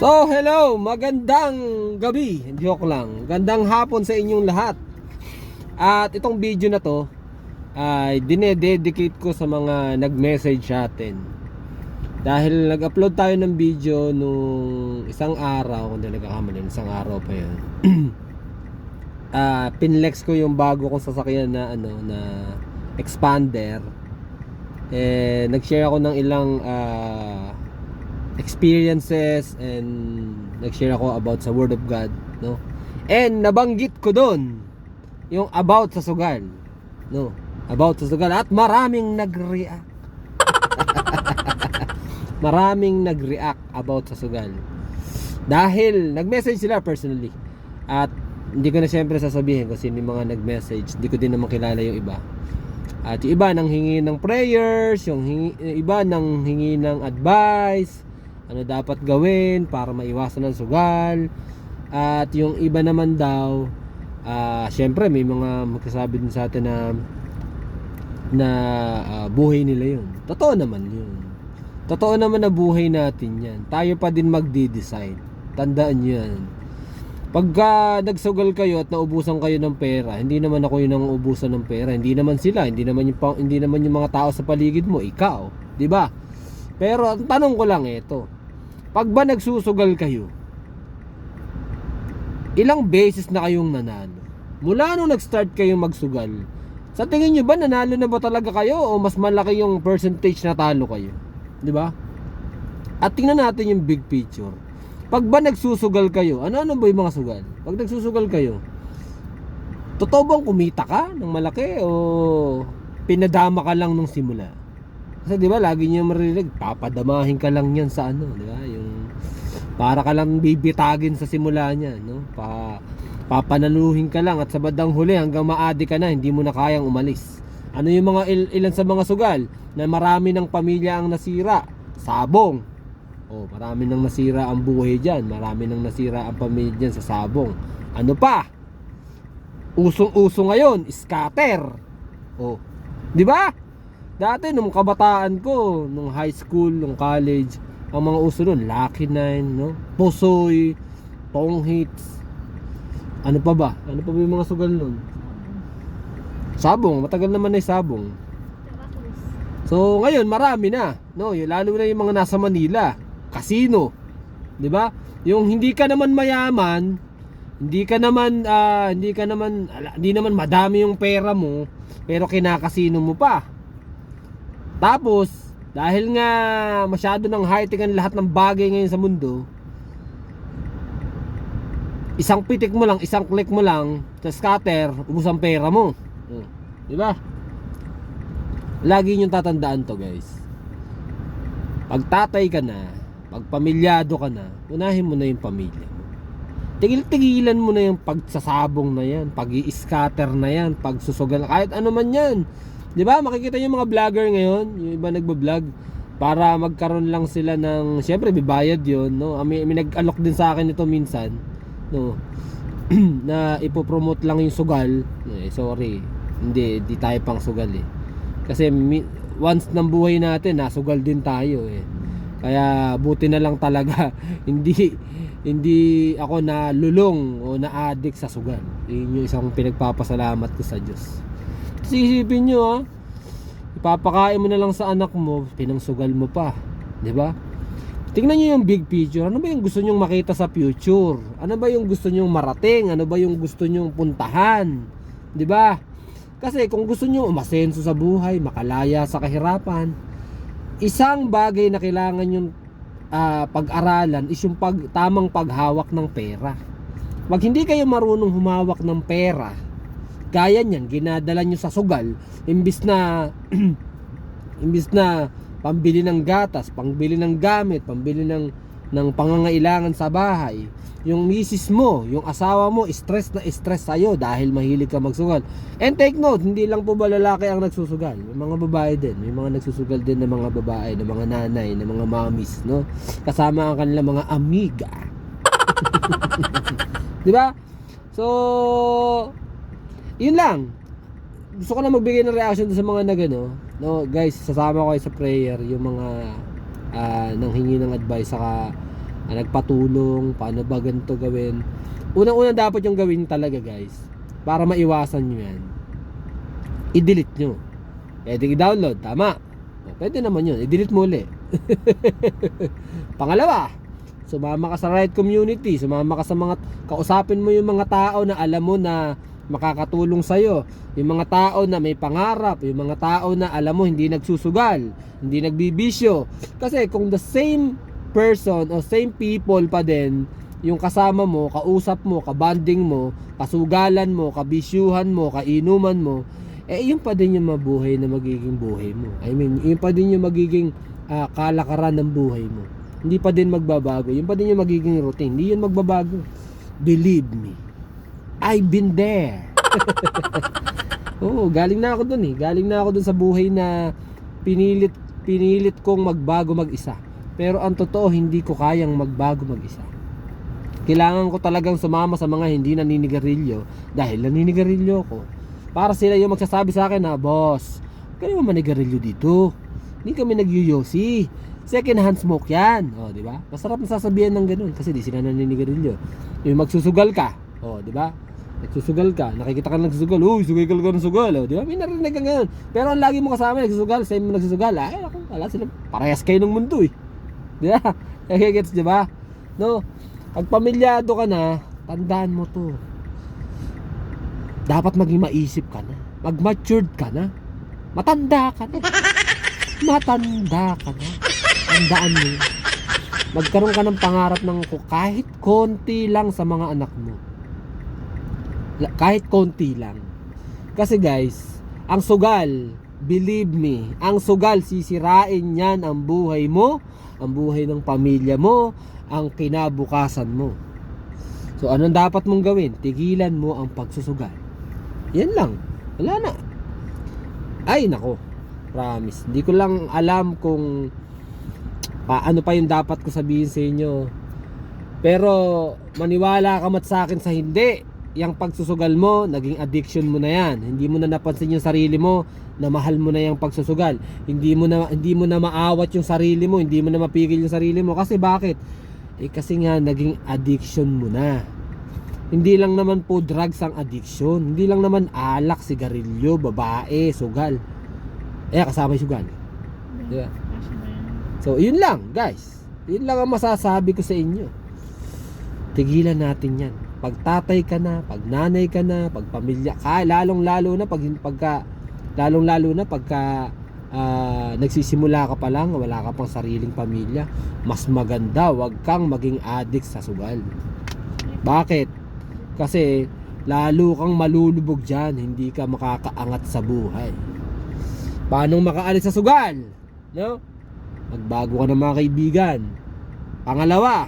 So, hello! Magandang gabi. Joke lang. Gandang hapon sa inyong lahat. At itong video na to ay dinededicate ko sa mga nag-message sa atin. Dahil nag-upload tayo ng video nung isang araw, kung nagkakamali, isang araw pa yun. Ah, pinlex ko yung bago kong sasakyan na ano na expander. Eh nag-share ako ng ilang ah, experiences and nag-share ako about sa Word of God, no? And nabanggit ko doon yung about sa sugal, no? About sa sugal at maraming nag-react. maraming nag-react about sa sugal. Dahil nag-message sila personally. At hindi ko na siyempre sasabihin sino yung mga nag-message. Hindi ko din naman kilala yung iba. At yung iba nang hingi ng prayers, yung, hingi, yung iba nang hingi ng advice, ano dapat gawin para maiwasan ng sugal. At yung iba naman daw, ah syempre may mga magsasabi din sa atin na na ah, buhay nila yun. Totoo naman yun. Totoo naman na buhay natin yan. Tayo pa din magdi-decide. Tandaan nyo yan. Pagka nagsugal kayo at naubusan kayo ng pera, hindi naman ako yung nangubusan ng pera, hindi naman sila, hindi naman yung hindi naman yung mga tao sa paligid mo, ikaw, 'di ba? Pero ang tanong ko lang ito. Pag ba nagsusugal kayo, ilang beses na kayong nanalo? Mula nung nag-start kayong magsugal, sa tingin nyo ba nanalo na ba talaga kayo o mas malaki yung percentage na talo kayo? 'Di ba? At tingnan natin yung big picture. Pag ba nagsusugal kayo, ano-ano ba yung mga sugal? Pag nagsusugal kayo, totoo bang kumita ka ng malaki o pinadama ka lang nung simula? Kasi di ba lagi niyo maririnig, papadamahin ka lang yan sa ano, di ba? Para ka lang bibitagin sa simula niya, no? Pa papanaluhin ka lang at sa bandang huli hanggang maadi ka na, hindi mo na kayang umalis. Ano yung mga il- ilan sa mga sugal na marami ng pamilya ang nasira? Sabong, Oh, marami nang nasira ang buhay diyan, marami nang nasira ang pamilya diyan sa sabong. Ano pa? Usong-uso ngayon, scatter. Oh. 'Di ba? Dati nung kabataan ko, nung high school, nung college, ang mga uso doon, Lucky Nine, no? Pusoy, Tong Hits. Ano pa ba? Ano pa ba yung mga sugal nun? Sabong, matagal naman na yung sabong. So ngayon marami na, no? Lalo na yung mga nasa Manila, casino. 'Di ba? Yung hindi ka naman mayaman, hindi ka naman ah, hindi ka naman hindi naman madami yung pera mo, pero kinakasino mo pa. Tapos, dahil nga masyado ng high-tech ang lahat ng bagay ngayon sa mundo, isang pitik mo lang, isang click mo lang, sa scatter, ubos ang pera mo. Oh, 'Di ba? Lagi niyong tatandaan to guys. Pag tatay ka na, pag pamilyado ka na, unahin mo na yung pamilya mo. Tigil-tigilan mo na yung pagsasabong na yan, pag scatter na yan, pagsusugal, kahit ano man yan. Di ba? Makikita yung mga vlogger ngayon, yung iba nagbablog, para magkaroon lang sila ng, syempre, bibayad yon no? Ah, May, may nag-alok din sa akin ito minsan, no? na ipopromote lang yung sugal. Eh, sorry, hindi, di tayo pang sugal eh. Kasi once ng buhay natin, nasugal din tayo eh. Kaya buti na lang talaga hindi hindi ako na lulong o na addict sa sugal. Yun yung isang pinagpapasalamat ko sa Diyos. Kasi isipin nyo ha, ipapakain mo na lang sa anak mo, pinangsugal mo pa. ba? Tingnan niyo yung big picture. Ano ba yung gusto nyong makita sa future? Ano ba yung gusto nyong marating? Ano ba yung gusto nyong puntahan? ba? Kasi kung gusto nyo umasenso sa buhay, makalaya sa kahirapan, isang bagay na kailangan yung ah, pag-aralan is yung pag, tamang paghawak ng pera. Pag hindi kayo marunong humawak ng pera, gaya niyan, ginadala nyo sa sugal, imbis na imbis na pambili ng gatas, pambili ng gamit, pambili ng ng pangangailangan sa bahay, yung misis mo, yung asawa mo, stress na stress sa'yo dahil mahilig ka magsugal. And take note, hindi lang po ba lalaki ang nagsusugal? May mga babae din. May mga nagsusugal din ng mga babae, ng mga nanay, ng mga mamis, no? Kasama ang kanilang mga amiga. Di ba? So, yun lang. Gusto ko na magbigay ng reaction sa mga nagano. No, guys, sasama ko kayo sa prayer yung mga ah, nanghingi ng advice saka na nagpatulong, paano ba ganito gawin. Unang-unang dapat yung gawin talaga guys, para maiwasan nyo yan. I-delete nyo. Pwede i-download, tama. Pwede naman yun, i-delete mo ulit. Pangalawa, sumama ka sa right community, sumama ka sa mga, kausapin mo yung mga tao na alam mo na makakatulong sa'yo. Yung mga tao na may pangarap, yung mga tao na alam mo hindi nagsusugal, hindi nagbibisyo. Kasi kung the same person o same people pa din, yung kasama mo, kausap mo, kabanding mo, kasugalan mo, kabisyuhan mo, kainuman mo, eh yun pa din yung mabuhay na magiging buhay mo. I mean, yun pa din yung magiging ah, kalakaran ng buhay mo. Hindi pa din magbabago. Yun pa din yung magiging routine. Hindi yun magbabago. Believe me. I've been there. Oo, galing na ako dun eh. Galing na ako dun sa buhay na pinilit pinilit kong magbago mag-isa. Pero ang totoo, hindi ko kayang magbago mag-isa. Kailangan ko talagang sumama sa mga hindi naninigarilyo dahil naninigarilyo ko. Para sila yung magsasabi sa akin na, Boss, kaya naman manigarilyo dito. Hindi kami nagyuyosi. Second hand smoke yan. O, di ba? Masarap na sasabihan ng ganun kasi di sila naninigarilyo. Yung magsusugal ka. O, di ba? Nagsusugal ka. Nakikita ka ng nagsusugal. Uy, sugal ka ng sugal. O, di ba? May narinig ka ngayon. Pero ang lagi mo kasama nagsusugal, same mo nagsusugal. Ay, ako, wala sila. Parehas kayo ng mundo eh. Di ba? Kaya gets, di ba? No? Pag pamilyado ka na, tandaan mo to. Dapat maging maisip ka na. Mag-matured ka na. Matanda ka na. Matanda ka na. Tandaan mo. Magkaroon ka ng pangarap ng kahit konti lang sa mga anak mo. Kahit konti lang. Kasi guys, ang sugal, believe me, ang sugal sisirain niyan ang buhay mo, ang buhay ng pamilya mo, ang kinabukasan mo. So anong dapat mong gawin? Tigilan mo ang pagsusugal. Yan lang. Wala na. Ay nako. Promise. Hindi ko lang alam kung paano pa yung dapat ko sabihin sa inyo. Pero maniwala ka mat sa akin sa hindi. Yang pagsusugal mo, naging addiction mo na yan. Hindi mo na napansin yung sarili mo na mahal mo na yung pagsusugal. Hindi mo na hindi mo na maawat yung sarili mo, hindi mo na mapigil yung sarili mo kasi bakit? Eh kasi nga naging addiction mo na. Hindi lang naman po drugs ang addiction. Hindi lang naman alak, sigarilyo, babae, sugal. Eh kasama yung sugal. Ba? So, yun lang, guys. Yun lang ang masasabi ko sa inyo. Tigilan natin yan. Pag tatay ka na, pag nanay ka na, pag pamilya ka, lalong lalo na pag pagka lalong lalo na pagka ah, nagsisimula ka pa lang, wala ka pang sariling pamilya, mas maganda wag kang maging addict sa sugal. Bakit? Kasi lalo kang malulubog dyan, hindi ka makakaangat sa buhay. Paano makaalis sa sugal? No? Magbago ka ng mga kaibigan. Pangalawa,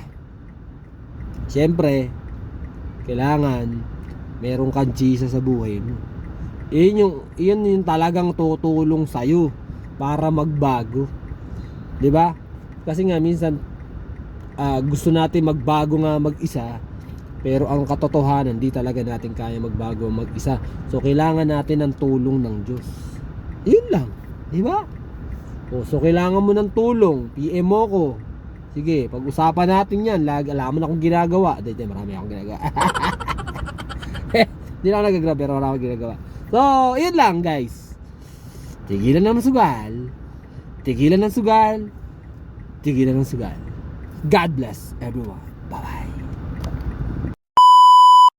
siyempre, kailangan meron kang Jesus sa buhay mo. Iyon yung, iyon yung talagang tutulong sa'yo para magbago. 'Di ba? Kasi nga minsan ah, gusto natin magbago nga mag-isa pero ang katotohanan di talaga natin kaya magbago mag-isa. So kailangan natin ng tulong ng Diyos. Yun lang, 'di ba? O, so kailangan mo ng tulong, PM mo ko. Sige, pag-usapan natin 'yan. Lag alam mo na akong ginagawa. Hindi, marami akong ginagawa. Hindi ako nagagrab pero marami akong ginagawa. So, yun lang guys. Tigilan ng sugal. Tigilan ng sugal. Tigilan ng sugal. God bless everyone.